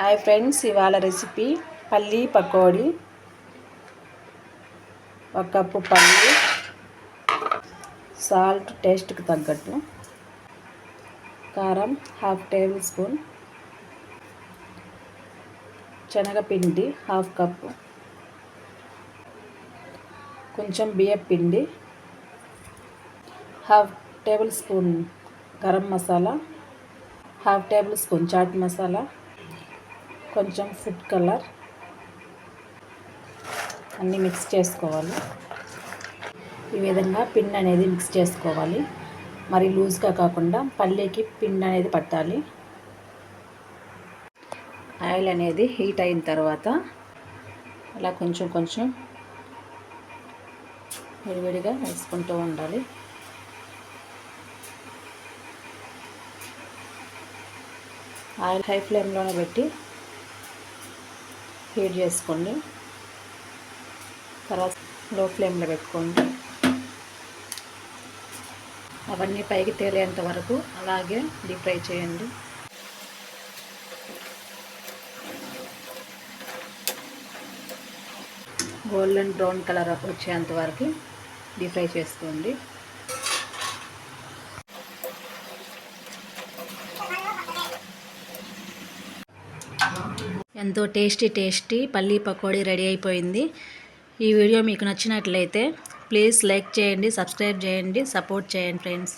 Hi friends ఇవాళ recipe పల్లీ పకోడీ. ఒక కప్పు పల్లి సాల్ట్ టేస్ట్కి తగ్గట్టు. కారం హాఫ్ టేబుల్ స్పూన్. శనగపిండి హాఫ్ కప్పు. కొంచెం బియ్యం పిండి. Half tablespoon garam masala. Half tablespoon chaat masala. కొంచెం ఫుడ్ కలర్ అన్నీ మిక్స్ చేసుకోవాలి. ఈ విధంగా పిండి అనేది మిక్స్ చేసుకోవాలి. మరి లూజ్గా కాకుండా పల్లీకి పిండి అనేది పట్టాలి. ఆయిల్ అనేది హీట్ అయిన తర్వాత అలా కొంచెం కొంచెం విడివిడిగా వేసుకుంటూ ఉండాలి. ఆయిల్ హై ఫ్లేమ్లోనే పెట్టి హీట్ చేసుకోండి. తర్వాత లో ఫ్లేమ్లో పెట్టుకోండి. అవన్నీ పైకి తేలేంత వరకు అలాగే డీప్ ఫ్రై చేయండి. గోల్డెన్ బ్రౌన్ కలర్ వచ్చేంత వరకు డీప్ ఫ్రై చేసుకోండి. ఎంతో టేస్టీ టేస్టీ పల్లీ పకోడీ రెడీ అయిపోయింది. ఈ వీడియో మీకు నచ్చినట్లయితే ప్లీజ్ లైక్ చేయండి సబ్స్క్రైబ్ చేయండి సపోర్ట్ చేయండి ఫ్రెండ్స్.